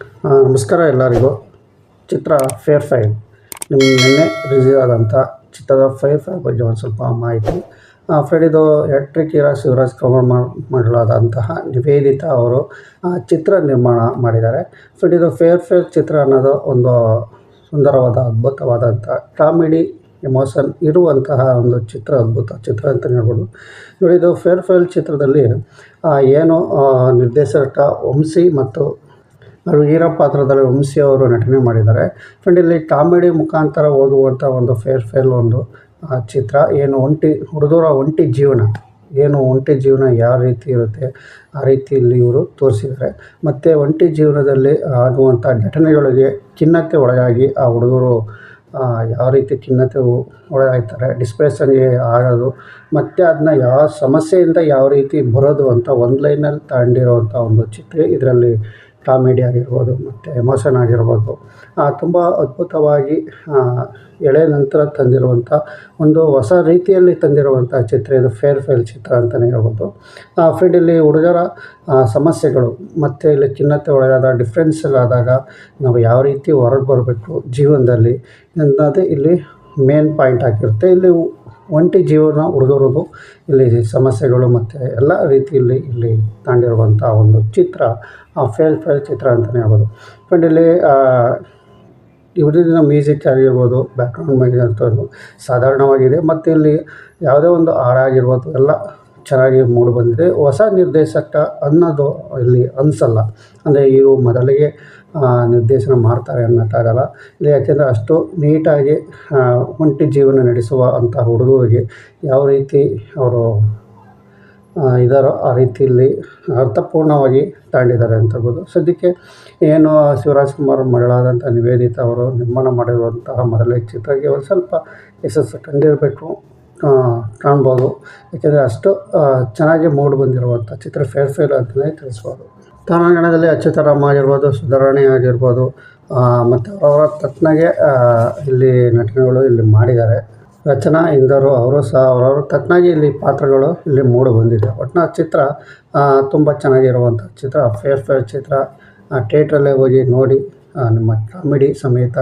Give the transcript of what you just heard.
ನಮಸ್ಕಾರ ಎಲ್ಲರಿಗೂ. ಚಿತ್ರ fair five ನಿಮ್ಮ ನಿನ್ನೆ ರಿಲೀಸ್ ಆದಂಥ ಚಿತ್ರದ ಫೇರ್ ಫೈವ್ ಬಗ್ಗೆ ಒಂದು ಸ್ವಲ್ಪ ಮಾಹಿತಿ. ಫ್ರೆಡಿದು ಎಲೆಕ್ಟ್ರಿಕ್ ಹೀರಾ ಶಿವರಾಜ್ ಕವರ್ ಮಾಡಲಾದಂತಹ ನಿವೇದಿತಾ ಅವರು ಚಿತ್ರ ನಿರ್ಮಾಣ ಮಾಡಿದ್ದಾರೆ. ಫ್ರೆಂಡ್ ಇದು ಫೇರ್ ಫೇರ್ ಚಿತ್ರ ಅನ್ನೋದು ಒಂದು ಸುಂದರವಾದ ಅದ್ಭುತವಾದಂಥ ಕಾಮಿಡಿ, ಎಮೋಷನ್ ಇರುವಂತಹ ಒಂದು ಚಿತ್ರ, ಅದ್ಭುತ ಚಿತ್ರ ಅಂತ ಹೇಳ್ಬೋದು. ನೋಡಿ ಇದು ಫೇರ್ ಫೇರ್ ಚಿತ್ರದಲ್ಲಿ ಏನು ನಿರ್ದೇಶಕ ವಂಶಿ ಮತ್ತು ಅವರು ಹೀರೋ ಪಾತ್ರದಲ್ಲಿ ವಂಶಿ ಅವರು ನಟನೆ ಮಾಡಿದ್ದಾರೆ. ಫ್ರೆಂಡ್ ಇಲ್ಲಿ ಕಾಮಿಡಿ ಮುಖಾಂತರ ಓದುವಂಥ ಒಂದು ಫೇರ್ ಫೇಲ್ ಒಂದು ಚಿತ್ರ. ಏನು ಒಂಟಿ, ಹುಡುಗರ ಒಂಟಿ ಜೀವನ. ಏನು ಒಂಟಿ ಜೀವನ ಯಾವ ರೀತಿ ಇರುತ್ತೆ, ಆ ರೀತಿಯಲ್ಲಿ ಇವರು ತೋರಿಸಿದ್ದಾರೆ. ಮತ್ತು ಒಂಟಿ ಜೀವನದಲ್ಲಿ ಆಗುವಂಥ ಘಟನೆಗಳಿಗೆ ಖಿನ್ನತೆ ಒಳಗಾಗಿ ಆ ಹುಡುಗರು ಯಾವ ರೀತಿ ಖಿನ್ನತೆ ಒಳಗಾಗ್ತಾರೆ, ಡಿಸ್ಪ್ರೆಷನ್ಗೆ ಆಗೋದು ಮತ್ತು ಅದನ್ನ ಯಾವ ಸಮಸ್ಯೆಯಿಂದ ಯಾವ ರೀತಿ ಬರೋದು ಅಂತ ಒಂದು ಲೈನಲ್ಲಿ ತಗೊಂಡಿರೋವಂಥ ಒಂದು ಚಿತ್ರ ಇದರಲ್ಲಿ ಕಾಮಿಡಿ ಆಗಿರ್ಬೋದು ಮತ್ತು ಎಮೋಷನ್ ಆಗಿರ್ಬೋದು ತುಂಬ ಅದ್ಭುತವಾಗಿ ಎಳೆ ನಂತರ ತಂದಿರುವಂಥ ಒಂದು ಹೊಸ ರೀತಿಯಲ್ಲಿ ತಂದಿರುವಂಥ ಚಿತ್ರ ಇದು ಫೇರ್ ಫೇಲ್ ಚಿತ್ರ ಅಂತಲೇ ಹೇಳ್ಬೋದು. ಫ್ರೆಂಡ್ ಇಲ್ಲಿ ಹುಡುಗರ ಸಮಸ್ಯೆಗಳು ಮತ್ತು ಇಲ್ಲಿ ಖಿನ್ನತೆ ಒಳಗಾದ ಡಿಫ್ರೆನ್ಸ್ ಆದಾಗ ನಾವು ಯಾವ ರೀತಿ ಹೊರಗೆ ಬರಬೇಕು ಜೀವನದಲ್ಲಿ ಅನ್ನೋದೇ ಇಲ್ಲಿ ಮೇನ್ ಪಾಯಿಂಟ್ ಆಗಿರುತ್ತೆ. ಇಲ್ಲಿ ಒಂಟಿ ಜೀವನ ಹುಡುಗರಿಗೂ ಇಲ್ಲಿ ಸಮಸ್ಯೆಗಳು ಮತ್ತು ಎಲ್ಲ ರೀತಿಯಲ್ಲಿ ಇಲ್ಲಿ ತಾಂಡಿರುವಂಥ ಒಂದು ಚಿತ್ರ ಆ ಫೇಲ್ ಫೇಲ್ ಚಿತ್ರ ಅಂತಲೇ ಹೇಳ್ಬೋದು. ಫ್ರೆಂಡ್ ಇಲ್ಲಿ ಆ, ಇವರಿನ ಮ್ಯೂಸಿಕ್ ಆಗಿರ್ಬೋದು ಬ್ಯಾಕ್ಗ್ರೌಂಡ್ ಮ್ಯೂಸಿಕ್ ಸಾಧಾರಣವಾಗಿದೆ. ಮತ್ತು ಇಲ್ಲಿ ಯಾವುದೇ ಒಂದು ಹಾಡಾಗಿರ್ಬೋದು ಎಲ್ಲ ಚೆನ್ನಾಗಿ ಮೂಡಿ ಬಂದಿದೆ. ಹೊಸ ನಿರ್ದೇಶಕ ಅನ್ನೋದು ಇಲ್ಲಿ ಅನಿಸಲ್ಲ. ಅಂದರೆ ಇವರು ಮೊದಲಿಗೆ ನಿರ್ದೇಶನ ಮಾಡ್ತಾರೆ ಅನ್ನೋಕ್ಕಾಗಲ್ಲ. ಇಲ್ಲಿ ಯಾಕೆಂದರೆ ಅಷ್ಟು ನೀಟಾಗಿ ಒಂಟಿ ಜೀವನ ನಡೆಸುವ ಹುಡುಗರಿಗೆ ಯಾವ ರೀತಿ ಅವರು ಇದ್ದಾರೋ ಆ ರೀತಿಯಲ್ಲಿ ಅರ್ಥಪೂರ್ಣವಾಗಿ ತಾಂಡಿದ್ದಾರೆ ಅಂತ ಹೇಳ್ಬೋದು. ಸದ್ಯಕ್ಕೆ ಏನು ಶಿವರಾಜ್ ಕುಮಾರ್ ಮಗಳಾದಂಥ ನಿವೇದಿತಾ ಅವರು ನಿರ್ಮಾಣ ಮಾಡಿರುವಂತಹ ಮೊದಲೇ ಚಿತ್ರಕ್ಕೆ ಒಂದು ಸ್ವಲ್ಪ ಯಶಸ್ಸು ಕಂಡಿರಬೇಕು. ಕಾಣ್ಬೋದು. ಯಾಕೆಂದರೆ ಅಷ್ಟು ಚೆನ್ನಾಗಿ ಮೂಡ್ ಬಂದಿರುವಂಥ ಚಿತ್ರ. ಫೇರ್ ಫೇಲ್ ಅಂತಲೇ ತಿಳಿಸ್ಬೋದು. ತಾರಾಗಣದಲ್ಲಿ ಅಚ್ಯುತರಾಮ ಆಗಿರ್ಬೋದು ಸುಧಾರಣೆ ಆಗಿರ್ಬೋದು ಮತ್ತು ಅವರ ತಕ್ಕನಾಗೆ ಇಲ್ಲಿ ನಟನೆಗಳು ಇಲ್ಲಿ ಮಾಡಿದ್ದಾರೆ. ರಚನಾ, ಇಂದರು, ಅವರು ಸಹ ಅವರವ್ರ ತಕ್ಕನಾಗಿ ಇಲ್ಲಿ ಪಾತ್ರಗಳು ಇಲ್ಲಿ ಮೂಡಿ ಬಂದಿದೆ. ಒಟ್ಟಿನ ಚಿತ್ರ ತುಂಬ ಚೆನ್ನಾಗಿರುವಂಥ ಚಿತ್ರ. ಫೇರ್ ಫೇರ್ ಚಿತ್ರ. ಥಿಯೇಟ್ರಲ್ಲೇ ಹೋಗಿ ನೋಡಿ ನಿಮ್ಮ ಕಾಮಿಡಿ ಸಮೇತ